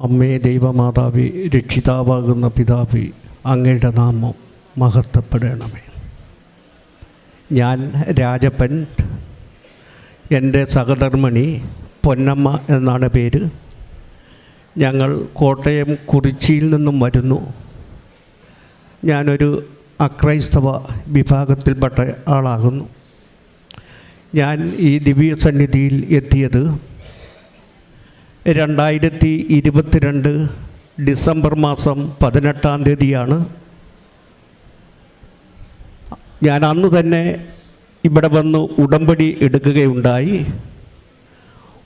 അമ്മേ ദൈവമാതാവി രക്ഷിതാവാകുന്ന പിതാവി അങ്ങയുടെ നാമം മഹത്വപ്പെടണമേ. ഞാൻ രാജപ്പൻ എന്റെ സഹധർമ്മിണി പൊന്നമ്മ എന്നാണ് പേര്. ഞങ്ങൾ കോട്ടയം കുറിച്ചിയിൽ നിന്നും വരുന്നു. ഞാനൊരു അക്രൈസ്തവ വിഭാഗത്തിൽപ്പെട്ട ആളാകുന്നു. ഞാൻ ഈ ദിവ്യസന്നിധിയിൽ എത്തിയത് രണ്ടായിരത്തി ഇരുപത്തിരണ്ട് ഡിസംബർ മാസം പതിനെട്ടാം തീയതിയാണ്. ഞാൻ അന്ന് തന്നെ ഇവിടെ വന്ന് ഉടമ്പടി എടുക്കുകയുണ്ടായി.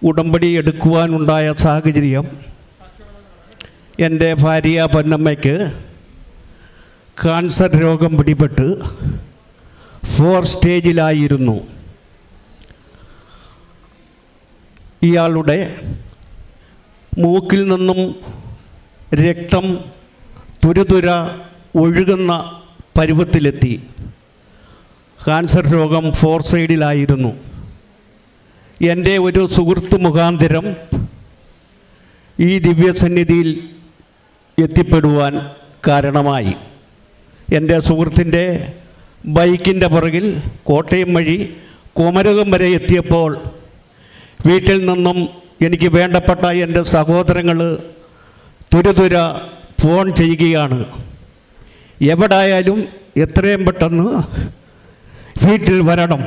ഉടമ്പടി എടുക്കുവാനുണ്ടായ സാഹചര്യം എന്റെ ഭാര്യ പൊന്നമ്മയ്ക്ക് കാൻസർ രോഗം പിടിപെട്ട് ഫോർ സ്റ്റേജിലായിരുന്നു. ഇയാളുടെ മൂക്കിൽ നിന്നും രക്തം തുരുതുര ഒഴുകുന്ന പരുവത്തിലെത്തി. കാൻസർ രോഗം ഫോർ സൈഡിലായിരുന്നു. എന്റെ ഒരു സുഹൃത്ത് മുഖാന്തരം ഈ ദിവ്യസന്നിധിയിൽ എത്തിപ്പെടുവാൻ കാരണമായി. എന്റെ സുഹൃത്തിന്റെ ബൈക്കിന്റെ പുറകിൽ കോട്ടയം വഴി കുമരകം വരെ എത്തിയപ്പോൾ വീട്ടിൽ നിന്നും എനിക്ക് വേണ്ടപ്പെട്ട എന്റെ സഹോദരങ്ങൾ തുരുതുര ഫോൺ ചെയ്യുകയാണ്. എവിടായാലും എത്രയും പെട്ടെന്ന് വീട്ടിൽ വരണം.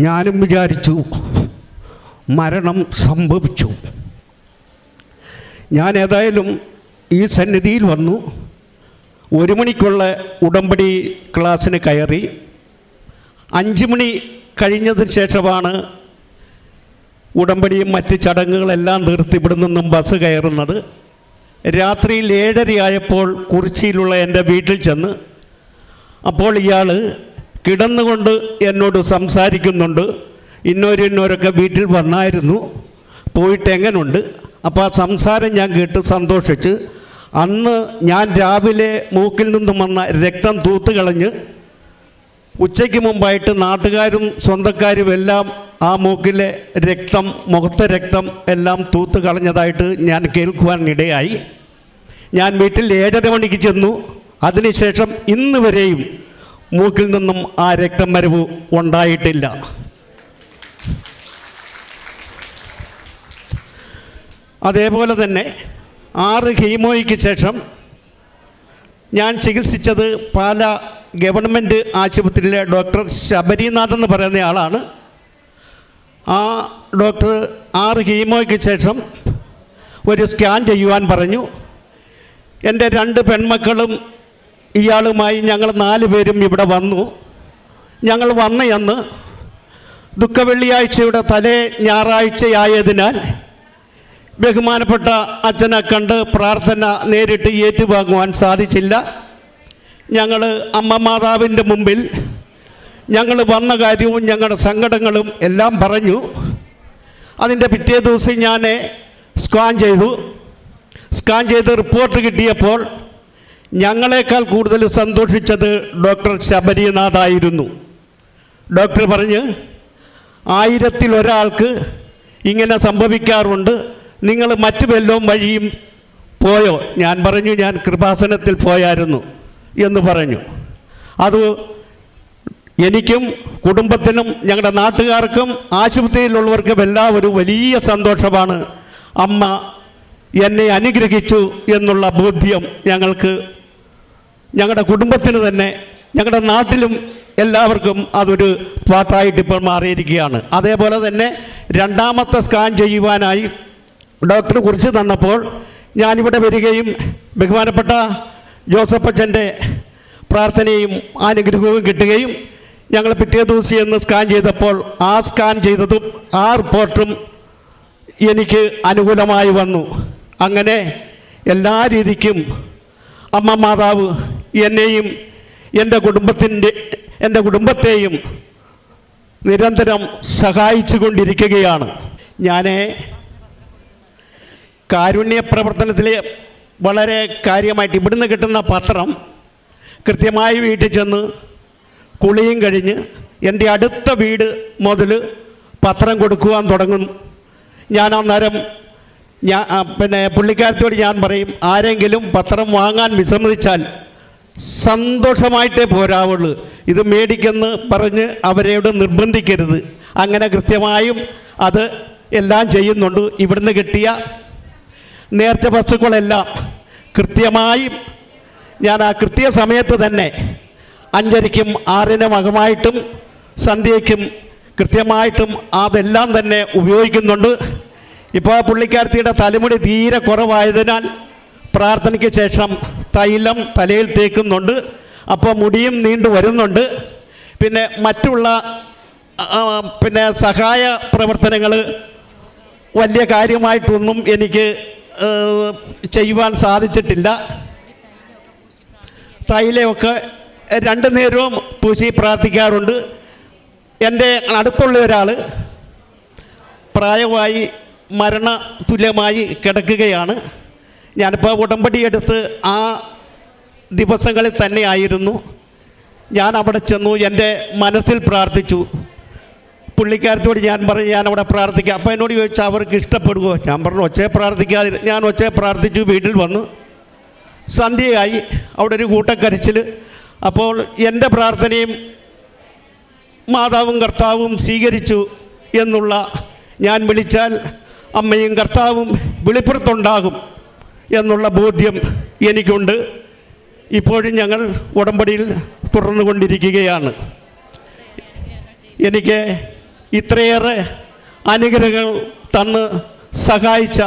ഞാനും വിചാരിച്ചു മരണം സംഭവിച്ചു. ഞാൻ ഏതായാലും ഈ സന്നിധിയിൽ വന്നു. ഒരു മണിക്കുള്ള ഉടമ്പടി ക്ലാസ്സിന് കയറി. അഞ്ച് മണി കഴിഞ്ഞതിന് ശേഷമാണ് ഉടമ്പടിയും മറ്റ് ചടങ്ങുകളെല്ലാം തീർത്ത് ഇവിടെ നിന്നും ബസ് കയറുന്നത് രാത്രിയിൽ ഏഴരയായപ്പോൾ കുറിച്ചിയിലുള്ള എന്റെ വീട്ടിൽ ചെന്ന് അപ്പോൾ ഇയാൾ കിടന്നുകൊണ്ട് എന്നോട് സംസാരിക്കുന്നുണ്ട്. ഇന്നോരും ഇന്നോരൊക്കെ വീട്ടിൽ വന്നായിരുന്നു. പോയിട്ട് എങ്ങനുണ്ട്? അപ്പോൾ ആ സംസാരം ഞാൻ കേട്ട് സന്തോഷിച്ച് അന്ന് ഞാൻ രാവിലെ മൂക്കിൽ നിന്നും വന്ന രക്തം തൂത്ത് കളഞ്ഞ് ഉച്ചയ്ക്ക് മുമ്പായിട്ട് നാട്ടുകാരും സ്വന്തക്കാരും എല്ലാം ആ മൂക്കിലെ രക്തം മുഖത്തെ രക്തം എല്ലാം തൂത്ത് കളഞ്ഞതായിട്ട് ഞാൻ കേൾക്കുവാനിടയായി. ഞാൻ വീട്ടിൽ ഏഴര മണിക്ക് ചെന്നു. അതിനുശേഷം ഇന്ന് വരെയും മൂക്കിൽ നിന്നും ആ രക്തം വരവ് ഉണ്ടായിട്ടില്ല. അതേപോലെ തന്നെ ആറ് ഹീമോയ്ക്ക് ശേഷം ഞാൻ ചികിത്സിച്ചത് പാല ഗവൺമെന്റ് ആശുപത്രിയിലെ ഡോക്ടർ ശബരിനാഥ് എന്ന് പറയുന്ന ആളാണ്. ആ ഡോക്ടർ ആറ് ഹീമോയ്ക്ക് ശേഷം ഒരു സ്കാൻ ചെയ്യുവാൻ പറഞ്ഞു. എന്റെ രണ്ട് പെൺമക്കളും ഇയാളുമായി ഞങ്ങൾ നാല് പേരും ഇവിടെ വന്നു. ഞങ്ങൾ വന്നയന്ന് ദുഃഖവെള്ളിയാഴ്ചയുടെ തലേ ഞായറാഴ്ചയായതിനാൽ ബഹുമാനപ്പെട്ട അച്ഛനെ കണ്ട് പ്രാർത്ഥന നേരിട്ട് ഏറ്റുവാങ്ങുവാൻ സാധിച്ചില്ല. ഞങ്ങൾ അമ്മ മാതാവിന്റെ മുമ്പിൽ ഞങ്ങൾ വന്ന കാര്യവും ഞങ്ങളുടെ സങ്കടങ്ങളും എല്ലാം പറഞ്ഞു. അതിന്റെ പിറ്റേ ദിവസം ഞാൻ സ്കാൻ ചെയ്തു. സ്കാൻ ചെയ്ത് റിപ്പോർട്ട് കിട്ടിയപ്പോൾ ഞങ്ങളെക്കാൾ കൂടുതൽ സന്തോഷിച്ചത് ഡോക്ടർ ശബരിനാഥായിരുന്നു. ഡോക്ടർ പറഞ്ഞ് ആയിരത്തിൽ ഒരാൾക്ക് ഇങ്ങനെ സംഭവിക്കാറുണ്ട്. നിങ്ങൾ മറ്റു വല്ലതും വഴിയും പോയോ? ഞാൻ പറഞ്ഞു ഞാൻ കൃപാസനത്തിൽ പോയായിരുന്നു. എന്ന് പറഞ്ഞു. അത് എനിക്കും കുടുംബത്തിനും ഞങ്ങളുടെ നാട്ടുകാർക്കും ആശുപത്രിയിലുള്ളവർക്കും എല്ലാം ഒരു വലിയ സന്തോഷമാണ്. അമ്മ എന്നെ അനുഗ്രഹിച്ചു എന്നുള്ള ബോധ്യം ഞങ്ങൾക്ക് ഞങ്ങളുടെ കുടുംബത്തിന് തന്നെ ഞങ്ങളുടെ നാട്ടിലും എല്ലാവർക്കും അതൊരു പാട്ടായിട്ട് ഇപ്പോൾ മാറിയിരിക്കുകയാണ്. അതേപോലെ തന്നെ രണ്ടാമത്തെ സ്കാൻ ചെയ്യുവാനായി ഡോക്ടർ കുറിച്ച് തന്നപ്പോൾ ഞാനിവിടെ വരികയും ബഹുമാനപ്പെട്ട ജോസഫ് അച്ഛന്റെ പ്രാർത്ഥനയും അനുഗ്രഹവും കിട്ടുകയും ഞങ്ങൾ പിറ്റേ ദിവസം എന്ന് സ്കാൻ ചെയ്തപ്പോൾ ആ സ്കാൻ ചെയ്തതും ആ റിപ്പോർട്ടും എനിക്ക് അനുകൂലമായി വന്നു. അങ്ങനെ എല്ലാ രീതിക്കും അമ്മ മാതാവ് എന്നെയും എന്റെ കുടുംബത്തിന്റെ എന്റെ കുടുംബത്തെയും നിരന്തരം സഹായിച്ചു കൊണ്ടിരിക്കുകയാണ്. ഞാൻ കാരുണ്യ പ്രവർത്തനത്തിൽ വളരെ കാര്യമായിട്ട് ഇവിടുന്ന് കിട്ടുന്ന പത്രം കൃത്യമായി വീട്ടിൽ ചെന്ന് കുളിയും കഴിഞ്ഞ് എന്റെ അടുത്ത വീട് മുതൽ പത്രം കൊടുക്കുവാൻ തുടങ്ങും. ഞാൻ അന്നേരം ഞാൻ പിന്നെ പുള്ളിക്കാരത്തോട് ഞാൻ പറയും ആരെങ്കിലും പത്രം വാങ്ങാൻ വിസമ്മതിച്ചാൽ സന്തോഷമായിട്ടേ പോരാവുള്ളൂ. ഇത് മേടിക്കെന്ന് പറഞ്ഞ് അവരെയോട് നിർബന്ധിക്കരുത്. അങ്ങനെ കൃത്യമായും അത് എല്ലാം ചെയ്യുന്നുണ്ട്. ഇവിടുന്ന് കിട്ടിയ നേർച്ച വസ്തുക്കളെല്ലാം കൃത്യമായി ഞാൻ ആ കൃത്യ സമയത്ത് തന്നെ അഞ്ചരയ്ക്കും ആറിനും അകമായിട്ടും സന്ധ്യയ്ക്കും കൃത്യമായിട്ടും അതെല്ലാം തന്നെ ഉപയോഗിക്കുന്നുണ്ട്. ഇപ്പോൾ പുള്ളിക്കാരത്തിയുടെ തലമുടി തീരെ കുറവായതിനാൽ പ്രാർത്ഥനയ്ക്ക് ശേഷം തൈലം തലയിൽ തേക്കുന്നുണ്ട്. അപ്പോൾ മുടിയും നീണ്ടു വരുന്നുണ്ട്. പിന്നെ മറ്റുള്ള പിന്നെ സഹായ പ്രവർത്തനങ്ങൾ വലിയ കാര്യമായിട്ടൊന്നും എനിക്ക് ചെയ്യുവാൻ സാധിച്ചിട്ടില്ല. തൈലമൊക്കെ രണ്ടു നേരവും പൂശി പ്രാർത്ഥിക്കാറുണ്ട്. എന്റെ അടുത്തുള്ള ഒരാൾ പ്രായമായി മരണ തുല്യമായി കിടക്കുകയാണ്. ഞാനിപ്പോൾ ഉടമ്പടി എടുത്ത് ആ ദിവസങ്ങളിൽ തന്നെയായിരുന്നു. ഞാൻ അവിടെ ചെന്നു എന്റെ മനസ്സിൽ പ്രാർത്ഥിച്ചു. പുള്ളിക്കാരത്തോട് ഞാൻ പറഞ്ഞു ഞാൻ അവിടെ പ്രാർത്ഥിക്കാം. അപ്പം എന്നോട് ചോദിച്ചാൽ അവർക്ക് ഇഷ്ടപ്പെടുമോ ഞാൻ പറഞ്ഞു ഒച്ചയെ പ്രാർത്ഥിക്കാതെ ഞാൻ ഒച്ചയെ പ്രാർത്ഥിച്ചു വീട്ടിൽ വന്നു. സന്ധ്യയായി അവിടെ ഒരു കൂട്ടക്കരച്ചിൽ അപ്പോൾ എന്റെ പ്രാർത്ഥനയും മാതാവും കർത്താവും സ്വീകരിച്ചു എന്നുള്ള ഞാൻ വിളിച്ചാൽ അമ്മയും കർത്താവും വെളിപ്പുറത്തുണ്ടാകും എന്നുള്ള ബോധ്യം എനിക്കുണ്ട്. ഇപ്പോഴും ഞങ്ങൾ ഉടമ്പടിയിൽ തുടർന്നുകൊണ്ടിരിക്കുകയാണ്. എനിക്ക് ഇത്രയേറെ അനുഗ്രഹങ്ങൾ തന്ന് സഹായിച്ച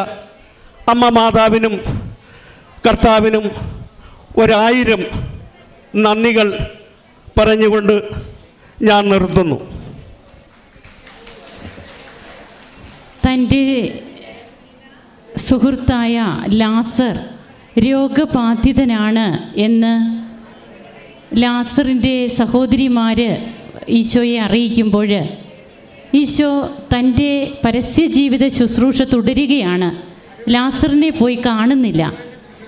അമ്മ മാതാവിനും കർത്താവിനും ഒരായിരം നന്ദികൾ പറഞ്ഞുകൊണ്ട് ഞാൻ നിർത്തുന്നു. തന്റെ സുഹൃത്തായ ലാസർ രോഗബാധിതനാണ് എന്ന് ലാസറിന്റെ സഹോദരിമാർ ഈശോയെ അറിയിക്കുമ്പോൾ ഈശോ തന്റെ പരസ്യജീവിത ശുശ്രൂഷ തുടരുകയാണ്. ലാസറിനെ പോയി കാണുന്നില്ല.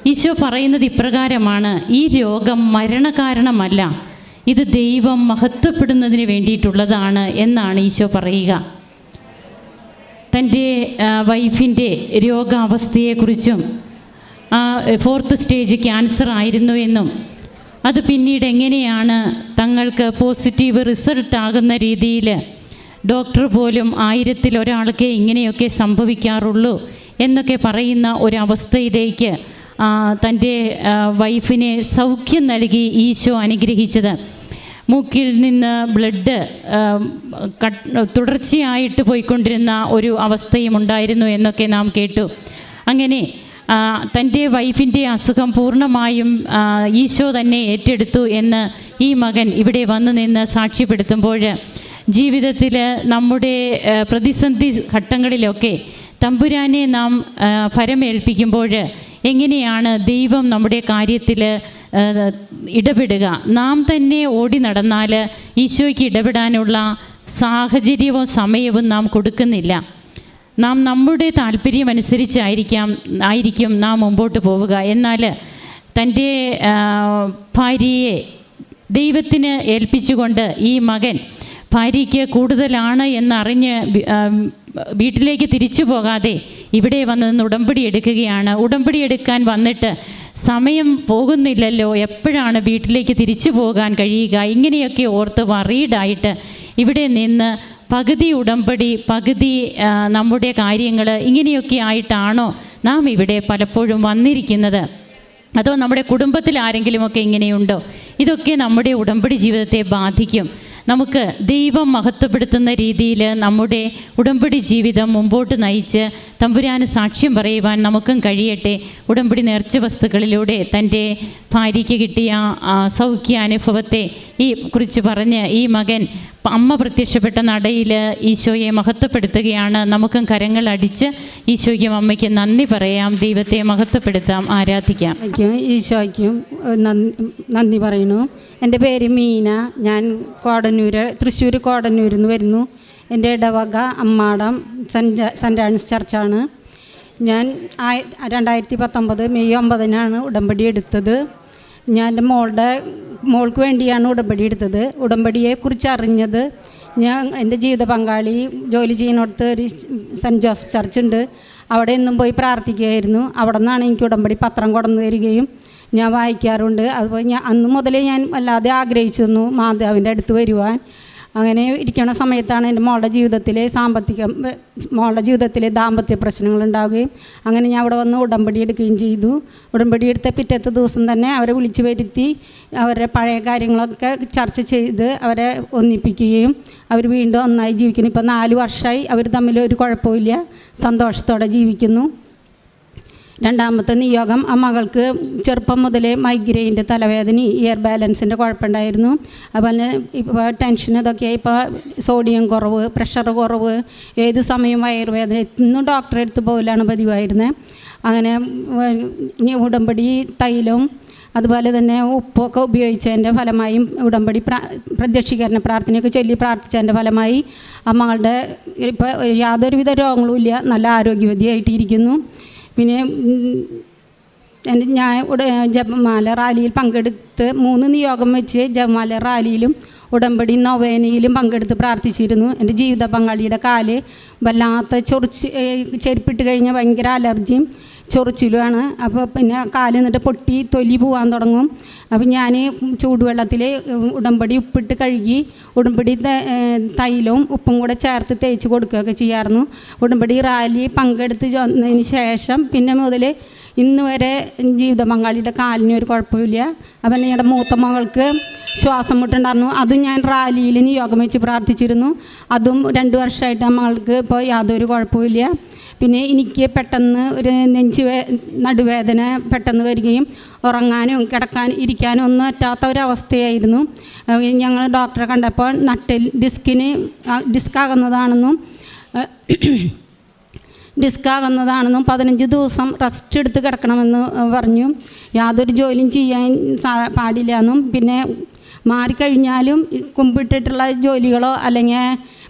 ഈശോ പറയുന്നത് ഇപ്രകാരമാണ് ഈ രോഗം മരണകാരണമല്ല. ഇത് ദൈവം മഹത്വപ്പെടുന്നതിന് വേണ്ടിയിട്ടുള്ളതാണ് എന്നാണ് ഈശോ പറയുക. തന്റെ വൈഫിന്റെ രോഗാവസ്ഥയെക്കുറിച്ചും ഫോർത്ത് സ്റ്റേജ് ക്യാൻസർ ആയിരുന്നു എന്നും അത് പിന്നീട് എങ്ങനെയാണ് തങ്ങൾക്ക് പോസിറ്റീവ് റിസൾട്ട് ആകുന്ന രീതിയിൽ ഡോക്ടർ പോലും ആയിരത്തിൽ ഒരാൾക്ക് ഇങ്ങനെയൊക്കെ സംഭവിക്കാറുള്ളൂ എന്നൊക്കെ പറയുന്ന ഒരവസ്ഥയിലേക്ക് തന്റെ വൈഫിനെ സൗഖ്യം നൽകി ഈശോ അനുഗ്രഹിച്ചത്. മൂക്കിൽ നിന്ന് ബ്ലഡ് തുടർച്ചയായിട്ട് പോയിക്കൊണ്ടിരുന്ന ഒരു അവസ്ഥയും ഉണ്ടായിരുന്നു എന്നൊക്കെ നാം കേട്ടു. അങ്ങനെ തന്റെ വൈഫിന്റെ അസുഖം പൂർണമായും ഈശോ തന്നെ ഏറ്റെടുത്തു എന്ന് ഈ മകൻ ഇവിടെ വന്നു നിന്ന് സാക്ഷ്യപ്പെടുത്തുമ്പോൾ ജീവിതത്തിൽ നമ്മുടെ പ്രതിസന്ധി ഘട്ടങ്ങളിലൊക്കെ തമ്പുരാനെ നാം ഫരമേൽപ്പിക്കുമ്പോൾ എങ്ങനെയാണ് ദൈവം നമ്മുടെ കാര്യത്തിൽ ഇടപെടുക? നാം തന്നെ ഓടി നടന്നാൽ ഈശോയ്ക്ക് ഇടപെടാനുള്ള സാഹചര്യവും സമയവും നാം കൊടുക്കുന്നില്ല. നാം നമ്മുടെ താല്പര്യമനുസരിച്ചായിരിക്കാം ആയിരിക്കും നാം മുമ്പോട്ട് പോവുക. എന്നാൽ തന്റെ ഭാര്യയെ ദൈവത്തിന് ഏൽപ്പിച്ചുകൊണ്ട് ഈ മകൻ ഭാര്യയ്ക്ക് കൂടുതലാണ് എന്നറിഞ്ഞ് വീട്ടിലേക്ക് തിരിച്ചു പോകാതെ ഇവിടെ വന്ന് നിന്ന് ഉടമ്പടി എടുക്കുകയാണ്. ഉടമ്പടി എടുക്കാൻ വന്നിട്ട് സമയം പോകുന്നില്ലല്ലോ. എപ്പോഴാണ് വീട്ടിലേക്ക് തിരിച്ചു പോകാൻ കഴിയുക? ഇങ്ങനെയൊക്കെ ഓർത്ത് വറീഡായിട്ട് ഇവിടെ നിന്ന് പകുതി ഉടമ്പടി പകുതി നമ്മുടെ കാര്യങ്ങൾ ഇങ്ങനെയൊക്കെ ആയിട്ടാണോ നാം ഇവിടെ പലപ്പോഴും വന്നിരിക്കുന്നത്? അതോ നമ്മുടെ കുടുംബത്തിൽ ആരെങ്കിലുമൊക്കെ ഇങ്ങനെയുണ്ടോ? ഇതൊക്കെ നമ്മുടെ ഉടമ്പടി ജീവിതത്തെ ബാധിക്കും. നമുക്ക് ദൈവം മഹത്വപ്പെടുത്തുന്ന രീതിയിൽ നമ്മുടെ ഉടമ്പടി ജീവിതം മുമ്പോട്ട് നയിച്ച് തമ്പുരാന് സാക്ഷ്യം പറയുവാൻ നമുക്കും കഴിയട്ടെ. ഉടമ്പടി നേർച്ച വസ്തുക്കളിലൂടെ തന്റെ ഭാര്യയ്ക്ക് കിട്ടിയ സൗഖ്യ അനുഭവത്തെ ഈ കുറിച്ച് പറഞ്ഞ് ഈ മകൻ അമ്മ പ്രത്യക്ഷപ്പെട്ട നടയിൽ ഈശോയെ മഹത്വപ്പെടുത്തുകയാണ്. നമുക്കും കരങ്ങൾ അടിച്ച് ഈശോയ്ക്കും അമ്മയ്ക്ക് നന്ദി പറയാം. ദൈവത്തെ മഹത്വപ്പെടുത്താം. ആരാധിക്കാം. ഈശോയ്ക്കും നന്ദി പറയുന്നു. എന്റെ പേര് മീന. ഞാൻ കോടന്നൂർ തൃശ്ശൂർ കോടന്നൂരിൽ നിന്ന് വരുന്നു. എന്റെ ഇടവക അമ്മാടം സെന്റ് സെന്റ് ആൻസ് ചർച്ചാണ്. ഞാൻ രണ്ടായിരത്തി പത്തൊമ്പത് മെയ് ഒമ്പതിനാണ് ഉടമ്പടി എടുത്തത്. ഞാൻ എന്റെ മോളുടെ മോൾക്ക് വേണ്ടിയാണ് ഉടമ്പടി എടുത്തത്. ഉടമ്പടിയെക്കുറിച്ച് അറിഞ്ഞത് ഞാൻ എന്റെ ജീവിത പങ്കാളി ജോലി ചെയ്യുന്നിടത്ത് ഒരു സെന്റ് ജോസഫ് ചർച്ച് ഉണ്ട്. അവിടെ എന്നും പോയി പ്രാർത്ഥിക്കുകയായിരുന്നു. അവിടെ നിന്നാണ് എനിക്ക് ഉടമ്പടി പത്രം കൊടന്നു തരികയും ഞാൻ വായിക്കാറുണ്ട്. അതുപോലെ ഞാൻ അന്ന് മുതലേ ഞാൻ വല്ലാതെ ആഗ്രഹിച്ചിരുന്നു മാതാവിന്റെ അടുത്ത് വരുവാൻ. അങ്ങനെ ഇരിക്കുന്ന സമയത്താണ് എന്റെ മോളുടെ ജീവിതത്തിലെ സാമ്പത്തിക മോളുടെ ജീവിതത്തിലെ ദാമ്പത്യ പ്രശ്നങ്ങൾ ഉണ്ടാവുകയും അങ്ങനെ ഞാൻ അവിടെ വന്ന് ഉടമ്പടി എടുക്കുകയും ചെയ്തു. ഉടമ്പടി എടുത്ത പിറ്റത്തെ ദിവസം തന്നെ അവരെ വിളിച്ചു വരുത്തി അവരുടെ പഴയ കാര്യങ്ങളൊക്കെ ചർച്ച ചെയ്ത് അവരെ ഒന്നിപ്പിക്കുകയും അവർ വീണ്ടും ഒന്നായി ജീവിക്കുന്നു. ഇപ്പോൾ നാല് വർഷമായി അവർ തമ്മിൽ ഒരു കുഴപ്പമില്ല സന്തോഷത്തോടെ ജീവിക്കുന്നു. രണ്ടാമത്തെ നിയോഗം ആ മകൾക്ക് ചെറുപ്പം മുതലേ മൈഗ്രെയിന്റെ തലവേദന ഇയർ ബാലൻസിന്റെ കുഴപ്പമുണ്ടായിരുന്നു. അതുപോലെ ഇപ്പോൾ ടെൻഷൻ ഇതൊക്കെ ഇപ്പോൾ സോഡിയം കുറവ് പ്രഷർ കുറവ് ഏത് സമയം വയറുവേദന ഇന്നും ഡോക്ടറെ അടുത്ത് പോകലാണ് പതിവായിരുന്നത് അങ്ങനെ ഉടമ്പടി തൈലവും അതുപോലെ തന്നെ ഉപ്പൊക്കെ ഉപയോഗിച്ചതിന്റെ ഫലമായും ഉടമ്പടി പ്രാ പ്രത്യക്ഷീകരണ പ്രാർത്ഥനയൊക്കെ ചൊല്ലി പ്രാർത്ഥിച്ചതിന്റെ ഫലമായി ആ മകളുടെ ഇപ്പോൾ യാതൊരുവിധ രോഗങ്ങളും ഇല്ല. നല്ല ആരോഗ്യവതിയായിട്ടിരിക്കുന്നു. പിന്നെ എന്റെ ഞാൻ ഉട ജപമാല റാലിയിൽ പങ്കെടുത്ത് മൂന്ന് നിയോഗം വെച്ച് ജപമാല റാലിയിലും ഉടമ്പടി നൊവേനയിലും പങ്കെടുത്ത് പ്രാർത്ഥിച്ചിരുന്നു. എന്റെ ജീവിത പങ്കാളിയുടെ കാൽ വല്ലാത്ത ചൊറിച്ച് ചെരുപ്പിട്ട് കഴിഞ്ഞാൽ ഭയങ്കര അലർജിയും ചൊറിച്ചിലുമാണ് അപ്പോൾ പിന്നെ കാൽ എന്നിട്ട് പൊട്ടി തൊലി പോകാൻ തുടങ്ങും. അപ്പം ഞാൻ ചൂടുവെള്ളത്തിൽ ഉടമ്പടി ഉപ്പിട്ട് കഴുകി ഉടമ്പടി തൈലവും ഉപ്പും കൂടെ ചേർത്ത് തേച്ച് കൊടുക്കുകയൊക്കെ ചെയ്യാറുന്നു. ഉടമ്പടി റാലി പങ്കെടുത്ത് വന്നതിന് ശേഷം പിന്നെ മുതൽ ഇന്ന് വരെ ജീവിത പങ്കാളിയുടെ കാലിന് ഒരു കുഴപ്പമില്ല. അപ്പം ഞങ്ങളുടെ മൂത്ത മകൾക്ക് ശ്വാസം മുട്ടുണ്ടായിരുന്നു. അതും ഞാൻ റാലിയിൽ നിയോഗം വെച്ച് പ്രാർത്ഥിച്ചിരുന്നു. അതും രണ്ട് വർഷമായിട്ട് മകൾക്ക് ഇപ്പോൾ യാതൊരു കുഴപ്പമില്ല പിന്നെ എനിക്ക് പെട്ടെന്ന് ഒരു നെഞ്ച് വേ നടുവേദന പെട്ടെന്ന് വരികയും ഉറങ്ങാനും കിടക്കാൻ ഇരിക്കാനും ഒന്നും പറ്റാത്ത ഒരവസ്ഥയായിരുന്നു. ഞങ്ങൾ ഡോക്ടറെ കണ്ടപ്പോൾ നട്ടിൽ ഡിസ്കിന് ഡിസ്ക് ആകുന്നതാണെന്നും ഡിസ്ക് ആകുന്നതാണെന്നും പതിനഞ്ച് ദിവസം റെസ്റ്റ് എടുത്ത് കിടക്കണമെന്ന് പറഞ്ഞു. യാതൊരു ജോലിയും ചെയ്യാൻ പാടില്ല എന്നും. പിന്നെ മാറിക്കഴിഞ്ഞാലും കുമ്പിട്ടിട്ടുള്ള ജോലികളോ അല്ലെങ്കിൽ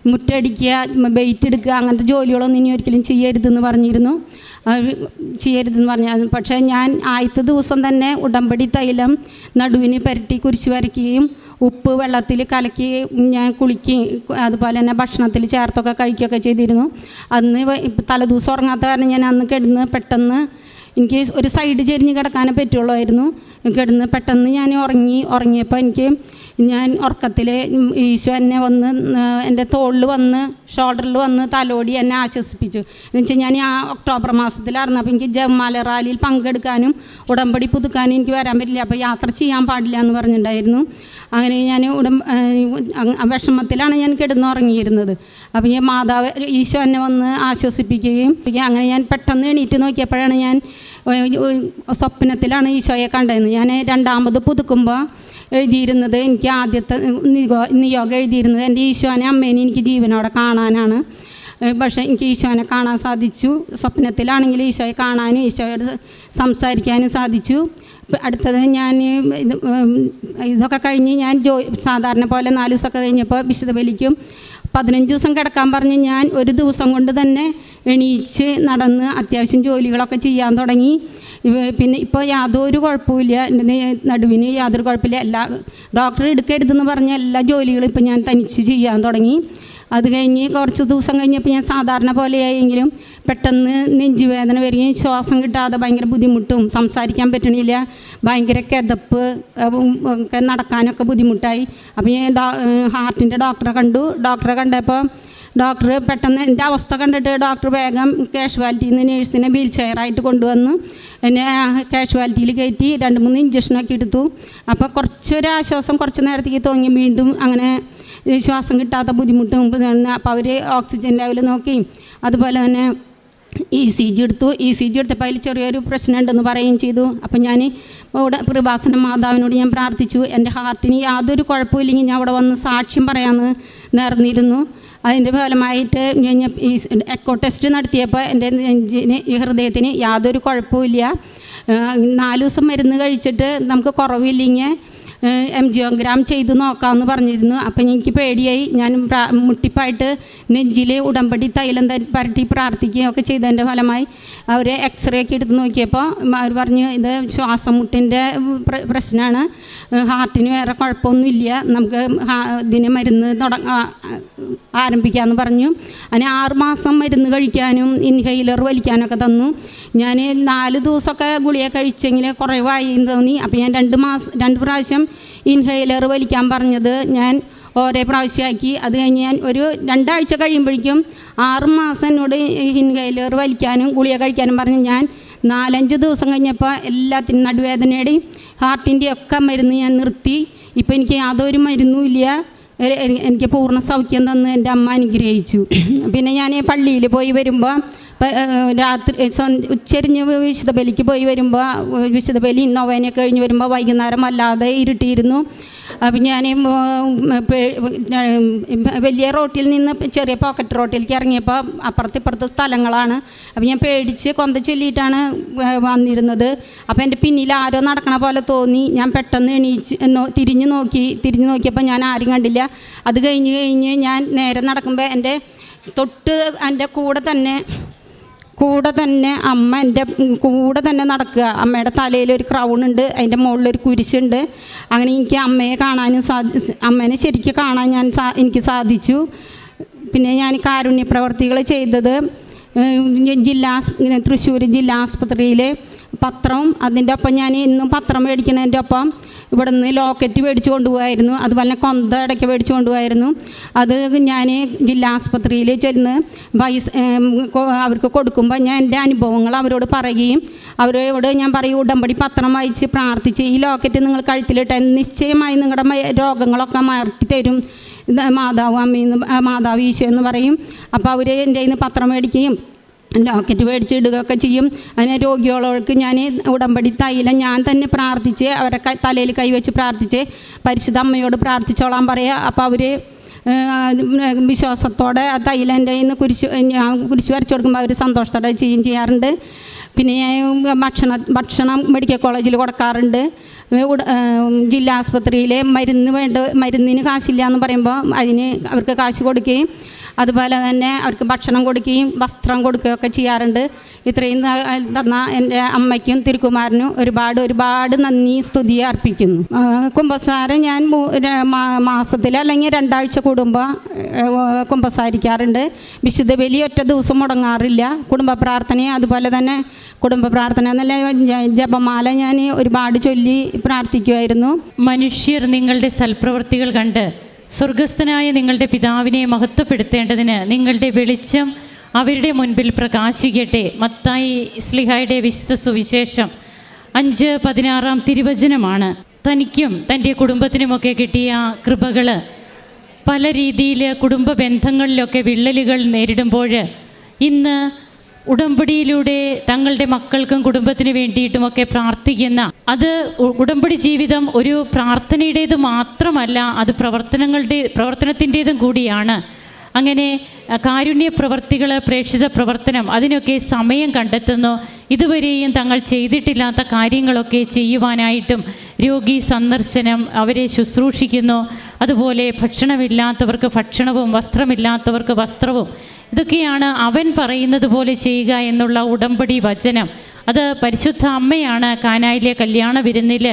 മുറ്റടിക്കുക ബെയ്റ്റ് എടുക്കുക അങ്ങനത്തെ ജോലികളൊന്നും ഇനി ഒരിക്കലും ചെയ്യരുതെന്ന് പറഞ്ഞിരുന്നു. ചെയ്യരുതെന്ന് പറഞ്ഞു പക്ഷേ ഞാൻ ആദ്യത്തെ ദിവസം തന്നെ ഉടമ്പടി തൈലം നടുവിന് പുരട്ടി കുരിശ് വരയ്ക്കുകയും ഉപ്പ് വെള്ളത്തിൽ കലക്കി ഞാൻ കുളിക്കുകയും അതുപോലെ തന്നെ ഭക്ഷണത്തിൽ ചേർത്തൊക്കെ കഴിക്കുകയൊക്കെ ചെയ്തിരുന്നു. അന്ന് തലേദിവസം ഉറങ്ങാത്ത കാരണം ഞാൻ അന്ന് കിടന്ന് പെട്ടെന്ന് എനിക്ക് ഒരു സൈഡ് ചെരിഞ്ഞ് കിടക്കാനേ പറ്റുള്ളായിരുന്നു. കിടന്ന് പെട്ടെന്ന് ഞാൻ ഉറങ്ങി ഉറങ്ങിയപ്പോൾ എനിക്ക് ഞാൻ ഉറക്കത്തിൽ ഈശോ എന്നെ വന്ന് എന്റെ തോളിൽ വന്ന് ഷോൾഡറിൽ വന്ന് തലോടി എന്നെ ആശ്വസിപ്പിച്ചു. എന്ന് വെച്ചാൽ ഞാൻ ആ ഒക്ടോബർ മാസത്തിലായിരുന്നു. അപ്പോൾ എനിക്ക് ജമാല റാലിയിൽ പങ്കെടുക്കാനും ഉടമ്പടി പുതുക്കാനും എനിക്ക് വരാൻ പറ്റില്ല. അപ്പോൾ യാത്ര ചെയ്യാൻ പാടില്ല എന്ന് പറഞ്ഞിട്ടുണ്ടായിരുന്നു. അങ്ങനെ ഞാൻ ഉടം വിഷമത്തിലാണ് ഞാൻ കിടന്നുറങ്ങിയിരുന്നത്. അപ്പോൾ ഈ മാതാവ് ഈശോ എന്നെ വന്ന് ആശ്വസിപ്പിക്കുകയും അങ്ങനെ ഞാൻ പെട്ടെന്ന് എണീറ്റ് നോക്കിയപ്പോഴാണ് ഞാൻ സ്വപ്നത്തിലാണ് ഈശോയെ കണ്ടത്. ഞാൻ രണ്ടാമത് പുതുക്കുമ്പോൾ എഴുതിയിരുന്നത് എനിക്ക് ആദ്യത്തെ നിയോഗം എഴുതിയിരുന്നത് എന്റെ ഈശോനെ അമ്മേനെ എനിക്ക് ജീവനോടെ കാണാനാണ്. പക്ഷേ എനിക്ക് ഈശോനെ കാണാൻ സാധിച്ചു. സ്വപ്നത്തിലാണെങ്കിൽ ഈശോയെ കാണാനും ഈശോയോട് സംസാരിക്കാനും സാധിച്ചു. അടുത്തത് ഞാൻ ഇത് ഇതൊക്കെ കഴിഞ്ഞ് ഞാൻ ജോ സാധാരണ പോലെ നാല് ദിവസമൊക്കെ കഴിഞ്ഞപ്പോൾ വിശുദ്ധ ബലിക്കും പതിനഞ്ച് ദിവസം കിടക്കാൻ പറഞ്ഞ് ഞാൻ ഒരു ദിവസം കൊണ്ട് തന്നെ എണീച്ച് നടന്ന് അത്യാവശ്യം ജോലികളൊക്കെ ചെയ്യാൻ തുടങ്ങി. പിന്നെ ഇപ്പോൾ യാതൊരു കുഴപ്പമില്ല എന്റെ നടുവിന് യാതൊരു കുഴപ്പമില്ല. എല്ലാ ഡോക്ടർ എടുക്കരുതെന്ന് പറഞ്ഞ എല്ലാ ജോലികളും ഇപ്പം ഞാൻ തനിച്ച് ചെയ്യാൻ തുടങ്ങി. അത് കഴിഞ്ഞ് കുറച്ച് ദിവസം കഴിഞ്ഞപ്പോൾ ഞാൻ സാധാരണ പോലെയായെങ്കിലും പെട്ടെന്ന് നെഞ്ചുവേദന വരികയും ശ്വാസം കിട്ടാതെ ഭയങ്കര ബുദ്ധിമുട്ടും സംസാരിക്കാൻ പറ്റണില്ല ഭയങ്കര കിതപ്പ് ഒക്കെ നടക്കാനൊക്കെ ബുദ്ധിമുട്ടായി. അപ്പോൾ ഞാൻ ഹാർട്ടിന്റെ ഡോക്ടറെ കണ്ടു. ഡോക്ടറെ കണ്ടപ്പോൾ ഡോക്ടർ പെട്ടെന്ന് എന്റെ അവസ്ഥ കണ്ടിട്ട് ഡോക്ടർ വേഗം കാഷ്വാലിറ്റിയിൽ നിന്ന് നേഴ്സിനെ വീൽ ചെയറായിട്ട് കൊണ്ടുവന്ന്. എന്നെ കാഷ്വാലിറ്റിയിൽ കയറ്റി രണ്ട് മൂന്ന് ഇഞ്ചക്ഷനൊക്കെ എടുത്തു. അപ്പോൾ കുറച്ചൊരു ആശ്വാസം കുറച്ച് നേരത്തേക്ക് തോങ്ങി വീണ്ടും അങ്ങനെ ശ്വാസം കിട്ടാത്ത ബുദ്ധിമുട്ടും അപ്പോൾ അവർ ഓക്സിജൻ ലെവൽ നോക്കി. അതുപോലെ തന്നെ ഇ സി ജി എടുത്തു. ഇ സി ജി എടുത്തപ്പോൾ അതിൽ ചെറിയൊരു പ്രശ്നമുണ്ടെന്ന് പറയുകയും ചെയ്തു. അപ്പം ഞാൻ ഇവിടെ കൃപാസന മാതാവിനോട് ഞാൻ പ്രാർത്ഥിച്ചു. എന്റെ ഹാർട്ടിന് യാതൊരു കുഴപ്പമില്ലെങ്കിൽ ഞാൻ അവിടെ വന്ന് സാക്ഷ്യം പറയാമെന്ന് നേർന്നിരുന്നു. അതിന്റെ ഫലമായിട്ട് ഞാൻ ഈ എക്കോ ടെസ്റ്റ് നടത്തിയപ്പോൾ എന്റെ നെഞ്ചിന് ഈ ഹൃദയത്തിന് യാതൊരു കുഴപ്പമില്ല നാല് ദിവസം മരുന്ന് കഴിച്ചിട്ട് നമുക്ക് കുറവില്ലെങ്കിൽ എം ജിയോഗ്രാം ചെയ്ത് നോക്കാമെന്ന് പറഞ്ഞിരുന്നു. അപ്പം എനിക്ക് പേടിയായി. ഞാൻ മുട്ടിപ്പായിട്ട് നെഞ്ചിൽ ഉടമ്പടി തൈലം പരട്ടി പ്രാർത്ഥിക്കുകയും ഒക്കെ ചെയ്തതിന്റെ ഫലമായി അവർ എക്സ്റേ ഒക്കെ എടുത്ത് നോക്കിയപ്പോൾ അവർ പറഞ്ഞു ഇത് ശ്വാസം മുട്ടിന്റെ പ്ര- പ്രശ്നമാണ് ഹാർട്ടിന് വേറെ കുഴപ്പമൊന്നുമില്ല. നമുക്ക് ഇതിന് മരുന്ന് തുടങ്ങ ആരംഭിക്കാമെന്ന് പറഞ്ഞു. അതിന് ആറുമാസം മരുന്ന് കഴിക്കാനും ഇൻഹെയിലർ വലിക്കാനൊക്കെ തന്നു. ഞാൻ നാല് ദിവസമൊക്കെ ഗുളിക കഴിച്ചെങ്കിൽ കുറേ വായി തോന്നി. അപ്പോൾ ഞാൻ രണ്ട് മാസം രണ്ട് പ്രാവശ്യം ഇൻഹെയിലർ വലിക്കാൻ പറഞ്ഞത് ഞാൻ ഓരോ പ്രാവശ്യമാക്കി. അത് കഴിഞ്ഞ് ഞാൻ ഒരു രണ്ടാഴ്ച കഴിയുമ്പോഴേക്കും ആറുമാസം എന്നോട് ഇൻഹെയിലർ വലിക്കാനും ഗുളിക കഴിക്കാനും പറഞ്ഞ് ഞാൻ നാലഞ്ച് ദിവസം കഴിഞ്ഞപ്പോൾ എല്ലാത്തിനും നടുവേദനയുടെയും ഹാർട്ടിന്റെയും ഒക്കെ മരുന്ന് ഞാൻ നിർത്തി. ഇപ്പം എനിക്ക് യാതൊരു മരുന്നും ഇല്ല. എനിക്ക് പൂർണ സൗഖ്യം തന്ന് എന്റെ അമ്മ അനുഗ്രഹിച്ചു. പിന്നെ ഞാൻ പള്ളിയിൽ പോയി വരുമ്പോൾ രാത്രി ഉച്ചരിഞ്ഞ് വിശുദ്ധ ബലിക്ക് പോയി വരുമ്പോൾ വിശുദ്ധ ബലി നൊവേനയൊക്കെ കഴിഞ്ഞ് വരുമ്പോൾ വൈകുന്നേരം അല്ലാതെ ഇരുട്ടിയിരുന്നു. അപ്പം ഞാൻ വലിയ റോട്ടിൽ നിന്ന് ചെറിയ പോക്കറ്റ് റോട്ടിലേക്ക് ഇറങ്ങിയപ്പോൾ അപ്പുറത്ത് ഇപ്പുറത്ത് സ്ഥലങ്ങളാണ്. അപ്പം ഞാൻ പേടിച്ച് കൊന്ത ചൊല്ലിയിട്ടാണ് വന്നിരുന്നത്. അപ്പം എന്റെ പിന്നിൽ ആരോ നടക്കണ പോലെ തോന്നി. ഞാൻ പെട്ടെന്ന് എണീച്ച് തിരിഞ്ഞ് നോക്കി തിരിഞ്ഞ് നോക്കിയപ്പോൾ ഞാൻ ആരും കണ്ടില്ല. അത് കഴിഞ്ഞ് കഴിഞ്ഞ് ഞാൻ നേരെ നടക്കുമ്പോൾ എന്റെ തൊട്ട് എന്റെ കൂടെ തന്നെ കൂടെ തന്നെ അമ്മ എന്റെ കൂടെ തന്നെ നടക്കുക. അമ്മയുടെ തലയിൽ ഒരു ക്രൗൺ ഉണ്ട് അതിന്റെ മുകളിൽ ഒരു കുരിശുണ്ട്. അങ്ങനെ എനിക്ക് അമ്മയെ കാണാനും സാധി അമ്മേനെ ശരിക്കും കാണാൻ ഞാൻ എനിക്ക് സാധിച്ചു. പിന്നെ ഞാൻ കാരുണ്യ പ്രവർത്തികൾ ചെയ്തത് ജില്ലാ തൃശ്ശൂർ ജില്ലാ ആസ്പത്രിയിലെ പത്രവും അതിന്റെ ഒപ്പം ഞാൻ ഇന്നും പത്രം മേടിക്കുന്നതിന്റെ ഒപ്പം ഇവിടെ നിന്ന് ലോക്കറ്റ് മേടിച്ചു കൊണ്ടുപോകായിരുന്നു അതുപോലെ കൊന്ത ഇടയ്ക്ക് മേടിച്ചു കൊണ്ടുപോകായിരുന്നു അത് ഞാൻ ജില്ലാ ആസ്പത്രിയിൽ ചെന്ന് പൈസ അവർക്ക് കൊടുക്കുമ്പോൾ ഞാൻ എന്റെ അനുഭവങ്ങൾ അവരോട് പറയുകയും അവരോട് ഞാൻ പറയും ഉടമ്പടി പത്രം വായിച്ച് പ്രാർത്ഥിച്ച് ഈ ലോക്കറ്റ് നിങ്ങൾ കഴുത്തിലിട്ട് നിശ്ചയമായി നിങ്ങളുടെ രോഗങ്ങളൊക്കെ മാറ്റി തരും. മാതാവ് അമ്മയെന്ന് മാതാവ് ഈശോ എന്ന് പറയും. അപ്പോൾ അവർ എന്റെ കയ്യിൽ നിന്ന് പത്രം മേടിക്കുകയും ലോക്കറ്റ് മേടിച്ച് ഇടുകയൊക്കെ ചെയ്യും. അതിനെ രോഗികളോൾക്ക് ഞാൻ ഉടമ്പടി തൈലം ഞാൻ തന്നെ പ്രാർത്ഥിച്ച് അവരെ തലയിൽ കൈവച്ച് പ്രാർത്ഥിച്ച് പരിശുദ്ധ അമ്മയോട് പ്രാർത്ഥിച്ചോളാൻ പറയുക അപ്പോൾ അവർ വിശ്വാസത്തോടെ ആ തൈലം എന്റെ കുരിശ് ഞാൻ കുരിശ് വരച്ചു കൊടുക്കുമ്പോൾ അവർ സന്തോഷത്തോടെ ചെയ്യും ചെയ്യാറുണ്ട്. പിന്നെ ഞാൻ ഭക്ഷണ ഭക്ഷണം മെഡിക്കൽ കോളേജിൽ കൊടുക്കാറുണ്ട്. ജില്ലാ ആസ്പത്രിയിലെ മരുന്ന് വേണ്ട മരുന്നിന് കാശില്ല എന്ന് പറയുമ്പോൾ അതിന് അവർക്ക് കാശ് കൊടുക്കുകയും അതുപോലെ തന്നെ അവർക്ക് ഭക്ഷണം കൊടുക്കുകയും വസ്ത്രം കൊടുക്കുകയും ഒക്കെ ചെയ്യാറുണ്ട്. ഇത്രയും തന്ന എന്റെ അമ്മയ്ക്കും തിരുക്കുമാരനും ഒരുപാട് ഒരുപാട് നന്ദി സ്തുതി അർപ്പിക്കുന്നു. കുമ്പസാരം ഞാൻ മാസത്തിൽ അല്ലെങ്കിൽ രണ്ടാഴ്ച കൂടുമ്പോൾ കുംഭസാരിക്കാറുണ്ട് വിശുദ്ധ ബലി ഒറ്റ ദിവസം മുടങ്ങാറില്ല. കുടുംബ പ്രാർത്ഥനയും അതുപോലെ തന്നെ കുടുംബ പ്രാർത്ഥന എന്നല്ല ജപമാല ഞാൻ ഒരുപാട് ചൊല്ലി പ്രാർത്ഥിക്കുമായിരുന്നു മനുഷ്യർ നിങ്ങളുടെ സൽപ്രവൃത്തികൾ കണ്ട് സ്വർഗസ്ഥനായ നിങ്ങളുടെ പിതാവിനെ മഹത്വപ്പെടുത്തേണ്ടതിന് നിങ്ങളുടെ വെളിച്ചം അവരുടെ മുൻപിൽ പ്രകാശിക്കട്ടെ. മത്തായി ഇസ്ലിഹായുടെ വിശുദ്ധ സുവിശേഷം അഞ്ച് പതിനാറാം തിരുവചനമാണ്. തനിക്കും തന്റെ കുടുംബത്തിനുമൊക്കെ കിട്ടിയ കൃപകൾ പല രീതിയിൽ കുടുംബ ബന്ധങ്ങളിലൊക്കെ വിള്ളലുകൾ നേരിടുമ്പോൾ ഇന്ന് ഉടമ്പടിയിലൂടെ തങ്ങളുടെ മക്കൾക്കും കുടുംബത്തിന് വേണ്ടിയിട്ടുമൊക്കെ പ്രാർത്ഥിക്കുന്ന അത് ഉടമ്പടി ജീവിതം ഒരു പ്രാർത്ഥനയുടേത് മാത്രമല്ല അത് പ്രവർത്തനങ്ങളുടെ പ്രവർത്തനത്തിന്റേതും കൂടിയാണ്. അങ്ങനെ കാരുണ്യ പ്രവർത്തികൾ പ്രേക്ഷിത പ്രവർത്തനം അതിനൊക്കെ സമയം കണ്ടെത്തുന്നു. ഇതുവരെയും തങ്ങൾ ചെയ്തിട്ടില്ലാത്ത കാര്യങ്ങളൊക്കെ ചെയ്യുവാനായിട്ടും രോഗി സന്ദർശനം അവരെ ശുശ്രൂഷിക്കുന്നു. അതുപോലെ ഭക്ഷണമില്ലാത്തവർക്ക് ഭക്ഷണവും വസ്ത്രമില്ലാത്തവർക്ക് വസ്ത്രവും ഇതൊക്കെയാണ് അവൻ പറയുന്നത് പോലെ ചെയ്യുക എന്നുള്ള ഉടമ്പടി വചനം. അത് പരിശുദ്ധ അമ്മയാണ് കാനായിലെ കല്യാണ വിരുന്നിൽ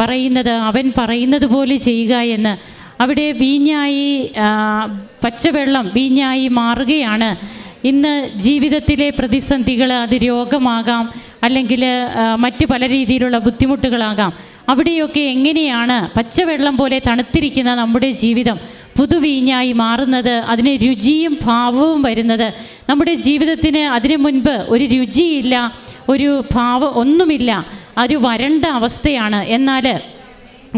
പറയുന്നത്. അവൻ പറയുന്നത് പോലെ ചെയ്യുക എന്ന്. അവിടെ വീഞ്ഞായി പച്ചവെള്ളം വീഞ്ഞായി മാറുകയാണ്. ഇന്ന് ജീവിതത്തിലെ പ്രതിസന്ധികൾ അത് രോഗമാകാം അല്ലെങ്കിൽ മറ്റു പല രീതിയിലുള്ള ബുദ്ധിമുട്ടുകളാകാം. അവിടെയൊക്കെ എങ്ങനെയാണ് പച്ചവെള്ളം പോലെ തണുത്തിരിക്കുന്ന നമ്മുടെ ജീവിതം? പുതുവീഞ്ഞായി മാറുന്നത് അതിന് രുചിയും ഭാവവും വരുന്നത്. നമ്മുടെ ജീവിതത്തിന് അതിനു മുൻപ് ഒരു രുചിയില്ല ഒരു ഭാവം ഒന്നുമില്ല. ഒരു വരണ്ട അവസ്ഥയാണ്. എന്നാൽ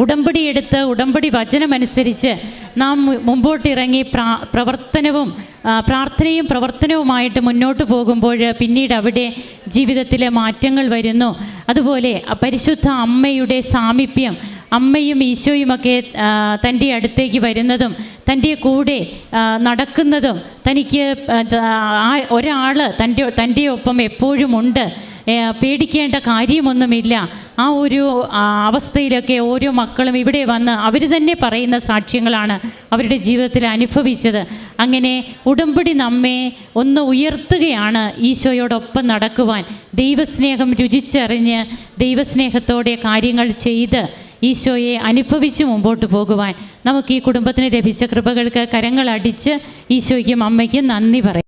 ഉടമ്പടി എടുത്ത് ഉടമ്പടി വചനമനുസരിച്ച് നാം മുമ്പോട്ടിറങ്ങി പ്രാ പ്രവർത്തനവും പ്രാർത്ഥനയും പ്രവർത്തനവുമായിട്ട് മുന്നോട്ട് പോകുമ്പോൾ പിന്നീട് അവിടെ ജീവിതത്തിലെ മാറ്റങ്ങൾ വരുന്നു. അതുപോലെ പരിശുദ്ധ അമ്മയുടെ സാമീപ്യം അമ്മയും ഈശോയുമൊക്കെ തന്റെ അടുത്തേക്ക് വരുന്നതും തന്റെ കൂടെ നടക്കുന്നതും തനിക്ക് ആ, ഒരാൾ തന്റെ തന്റെ ഒപ്പം എപ്പോഴും ഉണ്ട് പേടിക്കേണ്ട കാര്യമൊന്നുമില്ല. ആ ഒരു അവസ്ഥയിലൊക്കെ ഓരോ മക്കളും ഇവിടെ വന്ന് അവർ തന്നെ പറയുന്ന സാക്ഷ്യങ്ങളാണ് അവരുടെ ജീവിതത്തിൽ അനുഭവിച്ചത്. അങ്ങനെ ഉടമ്പടി നമ്മെ ഒന്ന് ഉയർത്തുകയാണ് ഈശോയോടൊപ്പം നടക്കുവാൻ. ദൈവസ്നേഹം രുചിച്ചറിഞ്ഞ് ദൈവസ്നേഹത്തോടെ കാര്യങ്ങൾ ചെയ്ത് ഈശോയെ അനുഭവിച്ച് മുമ്പോട്ട് പോകുവാൻ നമുക്ക് ഈ കുടുംബത്തിന് ലഭിച്ച കൃപകൾക്ക് കരങ്ങളടിച്ച് ഈശോയ്ക്കും അമ്മയ്ക്കും നന്ദി പറയാം.